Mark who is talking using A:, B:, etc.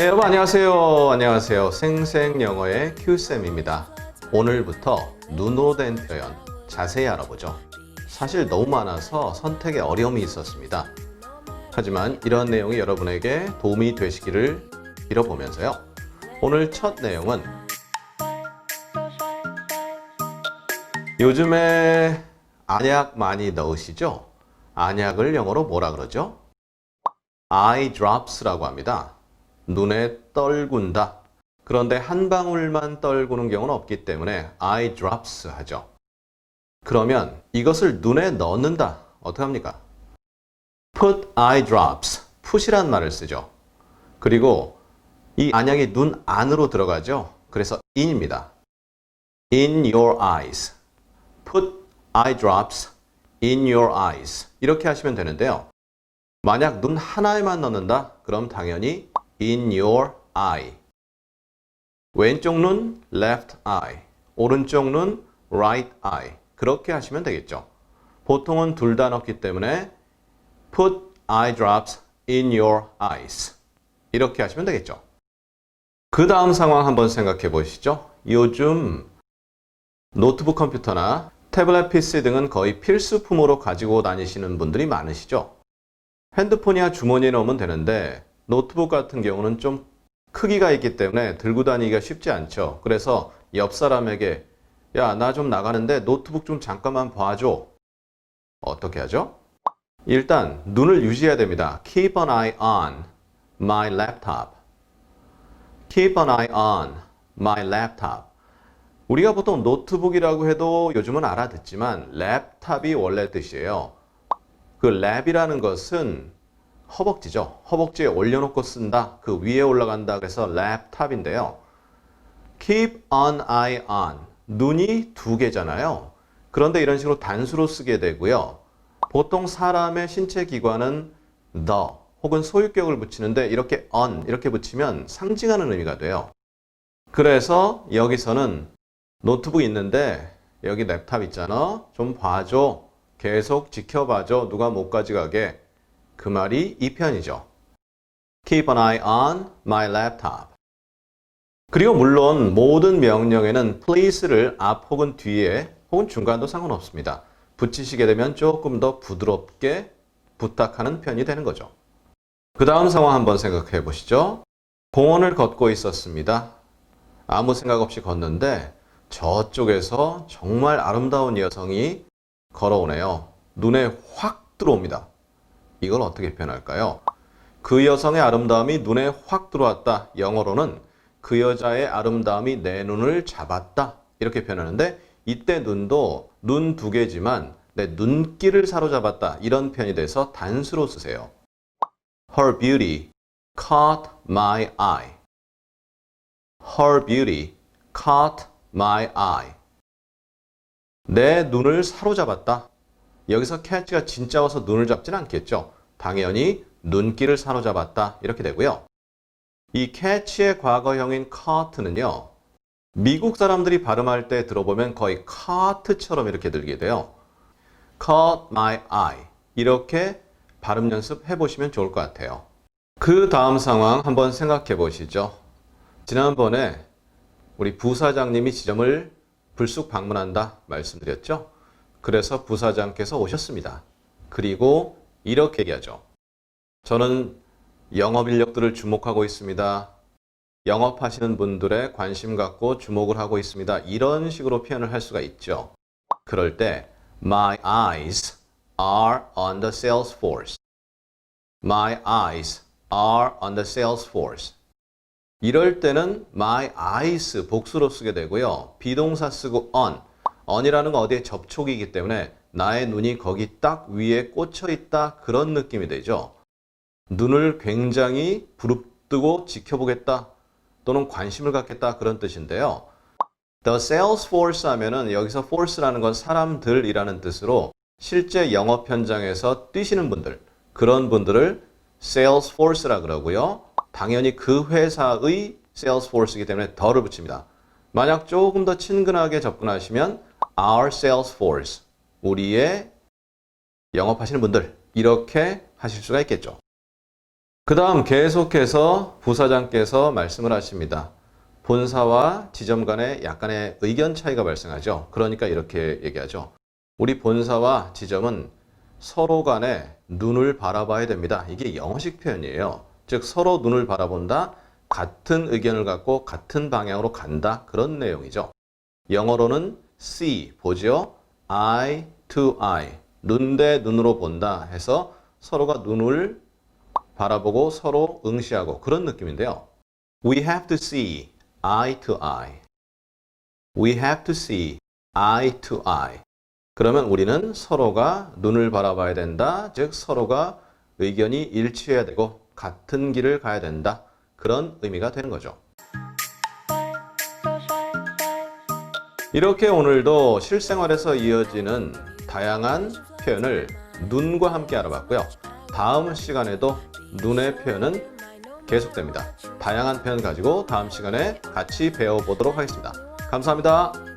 A: 네, 여러분 안녕하세요. 안녕하세요. 생생영어의 큐쌤입니다. 오늘부터 눈으로 된 표현 자세히 알아보죠. 사실 너무 많아서 선택에 어려움이 있었습니다. 하지만 이런 내용이 여러분에게 도움이 되시기를 빌어보면서요. 오늘 첫 내용은 요즘에 안약 많이 넣으시죠? 안약을 영어로 뭐라 그러죠? eye drops라고 합니다. 눈에 떨군다. 그런데 한 방울만 떨구는 경우는 없기 때문에 eye drops 하죠. 그러면 이것을 눈에 넣는다. 어떻게 합니까? put eye drops. put이란 말을 쓰죠. 그리고 이 안약이 눈 안으로 들어가죠. 그래서 in입니다. in your eyes. put eye drops in your eyes. 이렇게 하시면 되는데요. 만약 눈 하나에만 넣는다? 그럼 당연히 in your eye. 왼쪽 눈 left eye, 오른쪽 눈 right eye. 그렇게 하시면 되겠죠. 보통은 둘 다 넣기 때문에 put eye drops in your eyes. 이렇게 하시면 되겠죠. 그 다음 상황 한번 생각해 보시죠. 요즘 노트북 컴퓨터나 태블릿 PC 등은 거의 필수품으로 가지고 다니시는 분들이 많으시죠. 핸드폰이야 주머니에 넣으면 되는데 노트북 같은 경우는 좀 크기가 있기 때문에 들고 다니기가 쉽지 않죠. 그래서 옆 사람에게 야, 나 좀 나가는데 노트북 좀 잠깐만 봐줘. 어떻게 하죠? 일단 눈을 유지해야 됩니다. Keep an eye on my laptop. Keep an eye on my laptop. 우리가 보통 노트북이라고 해도 요즘은 알아듣지만 랩탑이 원래 뜻이에요. 그 랩이라는 것은 허벅지죠. 허벅지에 올려놓고 쓴다. 그 위에 올라간다. 그래서 랩탑인데요. Keep an eye on. 눈이 두 개잖아요. 그런데 이런 식으로 단수로 쓰게 되고요. 보통 사람의 신체 기관은 the 혹은 소유격을 붙이는데 이렇게 on 이렇게 붙이면 상징하는 의미가 돼요. 그래서 여기서는 노트북 있는데 여기 랩탑 있잖아. 좀 봐줘. 계속 지켜봐줘. 누가 못 가져가게. 그 말이 이 편이죠. Keep an eye on my laptop. 그리고 물론 모든 명령에는 please를 앞 혹은 뒤에 혹은 중간도 상관없습니다. 붙이시게 되면 조금 더 부드럽게 부탁하는 편이 되는 거죠. 그 다음 상황 한번 생각해 보시죠. 공원을 걷고 있었습니다. 아무 생각 없이 걷는데 저쪽에서 정말 아름다운 여성이 걸어오네요. 눈에 확 들어옵니다. 이걸 어떻게 표현할까요? 그 여성의 아름다움이 눈에 확 들어왔다. 영어로는 그 여자의 아름다움이 내 눈을 잡았다. 이렇게 표현하는데 이때 눈도 눈 두 개지만 내 눈길을 사로잡았다. 이런 표현이 돼서 단수로 쓰세요. Her beauty caught my eye. Her beauty caught my eye. 내 눈을 사로잡았다. 여기서 catch가 진짜 와서 눈을 잡지는 않겠죠. 당연히 눈길을 사로잡았다. 이렇게 되고요. 이 catch의 과거형인 caught는요. 미국 사람들이 발음할 때 들어보면 거의 caught처럼 이렇게 들리게 돼요. caught my eye. 이렇게 발음 연습해 보시면 좋을 것 같아요. 그 다음 상황 한번 생각해 보시죠. 지난번에 우리 부사장님이 지점을 불쑥 방문한다 말씀드렸죠? 그래서 부사장께서 오셨습니다. 그리고 이렇게 얘기하죠. 저는 영업 인력들을 주목하고 있습니다. 영업하시는 분들의 관심 갖고 주목을 하고 있습니다. 이런 식으로 표현을 할 수가 있죠. 그럴 때 My eyes are on the sales force. My eyes are on the sales force. 이럴 때는 my eyes 복수로 쓰게 되고요. 비동사 쓰고 on. On이라는 건 어디에 접촉이기 때문에 나의 눈이 거기 딱 위에 꽂혀 있다 그런 느낌이 되죠. 눈을 굉장히 부릅뜨고 지켜보겠다 또는 관심을 갖겠다 그런 뜻인데요. The sales force 하면은 여기서 force라는 건 사람들이라는 뜻으로 실제 영업 현장에서 뛰시는 분들 그런 분들을 sales force라 그러고요. 당연히 그 회사의 sales force이기 때문에 더를 붙입니다. 만약 조금 더 친근하게 접근하시면 our sales force 우리의 영업하시는 분들 이렇게 하실 수가 있겠죠. 그 다음 계속해서 부사장께서 말씀을 하십니다. 본사와 지점 간에 약간의 의견 차이가 발생하죠. 그러니까 이렇게 얘기하죠. 우리 본사와 지점은 서로 간에 눈을 바라봐야 됩니다. 이게 영어식 표현이에요. 즉 서로 눈을 바라본다. 같은 의견을 갖고 같은 방향으로 간다. 그런 내용이죠. 영어로는 see 보죠. eye to eye 눈 대 눈으로 본다 해서 서로가 눈을 바라보고 서로 응시하고 그런 느낌인데요. We have to see eye to eye. We have to see eye to eye. 그러면 우리는 서로가 눈을 바라봐야 된다. 즉 서로가 의견이 일치해야 되고 같은 길을 가야 된다. 그런 의미가 되는 거죠. 이렇게 오늘도 실생활에서 이어지는 다양한 표현을 눈과 함께 알아봤고요. 다음 시간에도 눈의 표현은 계속됩니다. 다양한 표현 가지고 다음 시간에 같이 배워보도록 하겠습니다. 감사합니다.